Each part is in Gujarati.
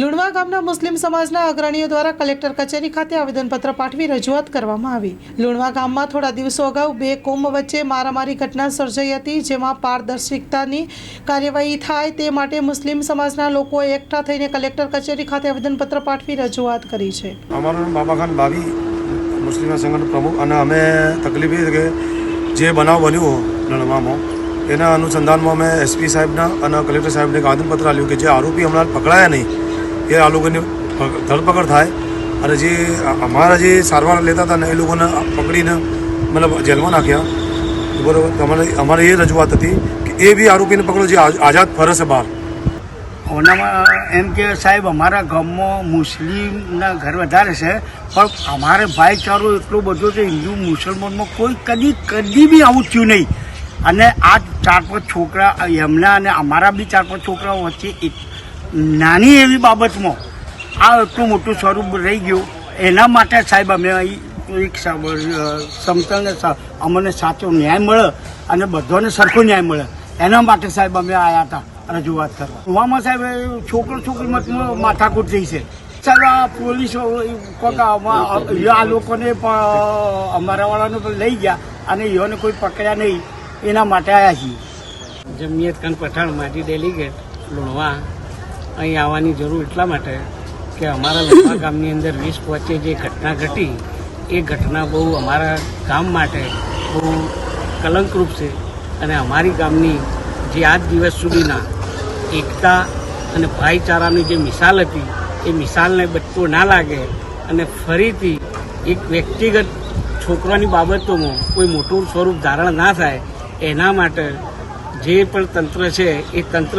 લુણવા ગામના મુસ્લિમ સમાજના અગ્રણીઓ દ્વારા કલેક્ટર કચેરી ખાતે આવેદનપત્ર પાઠવી રજૂઆત કરવામાં આવી. લુણવા ગામમાં થોડા દિવસો અગાઉ બે કોમ વચ્ચે મારામારી ઘટના સર્જાઈ હતી, જેમાં પારદર્શિકતાની કાર્યવાહી થાય તે માટે મુસ્લિમ સમાજના લોકો એકઠા થઈને કલેક્ટર કચેરી ખાતે આવેદનપત્ર પાઠવી રજૂઆત કરી છે. અમારું બાબાખાન બાબા બાવી મુસ્લિમ સંગઠન પ્રમુખ, અને અમે તકલીફ કે જે બનાવ બન્યો લણવામાં, એના અનુસંધાનમાં અમે એસપી સાહેબના અને કલેક્ટર સાહેબને આવેદનપત્ર આપ્યું કે જે આરોપી હમણાં પકડાયા નહીં. એ આ લોકોની ધરપકડ થાય અને જે અમારા જે સારવાર લેતા હતા ને એ લોકોને પકડીને મતલબ જેલમાં નાખ્યા. બરાબર? તમારે અમારે એ રજૂઆત હતી કે એ બી આરોપીને પકડો જે આઝાદ ફરે છે બહાર. ઓનામાં એમ કે સાહેબ, અમારા ગામમાં મુસ્લિમના ઘર વધારે છે, પણ અમારે ભાઈચારો એટલો બધો છે, હિન્દુ મુસલમાનમાં કોઈ કદી કદી બી આવું થયું નહીં. અને આ ચાર પાંચ છોકરા, એમના અને અમારા બી ચાર પાંચ છોકરાઓ વચ્ચે નાની એવી બાબતમાં આ એટલું મોટું સ્વરૂપ રહી ગયું. એના માટે સાહેબ અમે એક સમતળને અમને સાચો ન્યાય મળે અને બધાને સરખો ન્યાય મળે. એના માટે સાહેબ અમે આવ્યા હતા રજૂઆત કરવા. ગોવામાં સાહેબ છોકરો છોકરીમાં માથાકૂટ થઈ છે. સાહેબ, આ પોલીસ આ લોકોને પણ અમારા વાળાને પણ લઈ ગયા અને યોને કોઈ પકડ્યા નહીં. એના માટે આવ્યા છીએ. જમિયત ખાન પઠાણ, માજી ડેલિગેટ, લુણવા. અહીં આવવાની જરૂર એટલા માટે કે અમારા લુણવા ગામની અંદર વીસ વચ્ચે જે ઘટના ઘટી, એ ઘટના બહુ અમારા ગામ માટે બહુ કલંકરૂપ છે અને અમારી ગામની જે આજ દિવસ સુધીના એકતા અને ભાઈચારાની જે મિસાલ હતી, એ મિસાલને બચતો ના લાગે અને ફરીથી એક વ્યક્તિગત છોકરાની બાબતોમાં કોઈ મોટું સ્વરૂપ ધારણ ના થાય, એના માટે જે પણ તંત્ર છે, એ તંત્ર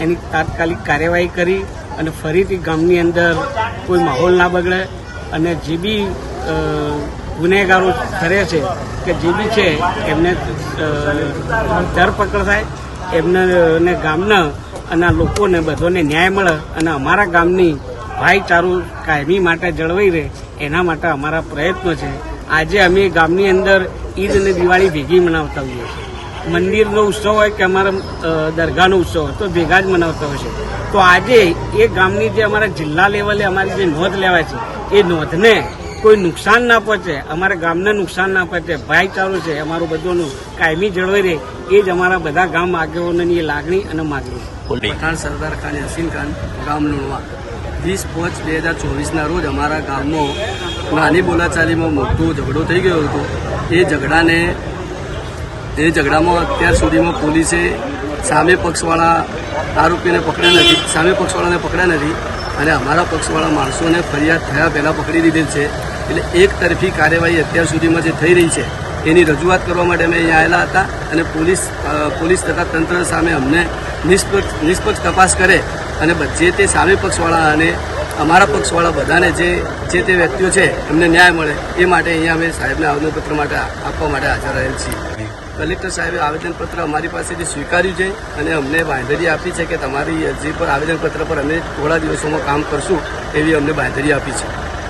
એની તાત્કાલિક કાર્યવાહી કરી અને ફરીથી ગામની અંદર કોઈ માહોલ ના બગડે અને જે બી ગુનેગારો કરે છે કે જે બી છે, એમને ધરપકડ થાય, એમને ગામના અને લોકોને બધોને ન્યાય મળે અને અમારા ગામની ભાઈચારો કાયમી માટે જળવાઈ રહે, એના માટે અમારા પ્રયત્નો છે. આજે અમે ગામની અંદર ઈદ અને દિવાળી ભેગી મનાવતા હોઈએ છીએ. મંદિરનો ઉત્સવ હોય કે અમારા દરગાહનો ઉત્સવ હોય તો ભેગા જ મનાવતા હોય છે. તો આજે એ ગામની જે અમારા જિલ્લા લેવલે અમારી જે નોંધ લેવાય છે એ નોંધને કોઈ નુકસાન ના પહોંચે અમારા ગામને નુકસાન ના પહોંચે ભાઈચારો છે અમારું બધુંનું કાયમી જળવાઈ રહે એ જ અમારા બધા ગામ આગેવાનોની એ લાગણી અને માગણી પઠાણ સરદાર ખાન હસીન ખાન ગામ લુણવા. વીસ પાંચ બે હજાર ચોવીસના રોજ અમારા ગામમાં નાની બોલાચાલીમાં મોટો ઝઘડો થઈ ગયો હતો. એ ઝઘડાને એ ઝઘડામાં અત્યાર સુધીમાં પોલીસે સામે પક્ષવાળા આરોપીને પકડ્યા નથી, સામે પક્ષવાળાને પકડ્યા નથી અને અમારા પક્ષવાળા માણસોને ફરિયાદ થયા પહેલાં પકડી દીધેલ છે. એટલે એક તરફી કાર્યવાહી અત્યાર સુધીમાં જે થઈ રહી છે, એની રજૂઆત કરવા માટે અમે અહીંયા આવેલા હતા અને પોલીસ પોલીસ તથા તંત્ર સામે અમને નિષ્પક્ષ નિષ્પક્ષ તપાસ કરે અને જે તે સામે પક્ષવાળા અને અમારા પક્ષવાળા બધાને જે જે તે વ્યક્તિઓ છે, એમને ન્યાય મળે એ માટે અહીંયા અમે સાહેબને આવેદનપત્ર માટે આપવા માટે હાજર રહેલ છીએ. કલેક્ટર સાહેબે આવેદનપત્ર અમારી પાસેથી સ્વીકાર્યું છે અને અમને બાંધરી આપી છે કે તમારી અરજી પર આવેદનપત્ર પર અમે થોડા દિવસોમાં કામ કરશું એવી અમને બાંધરી આપી છે.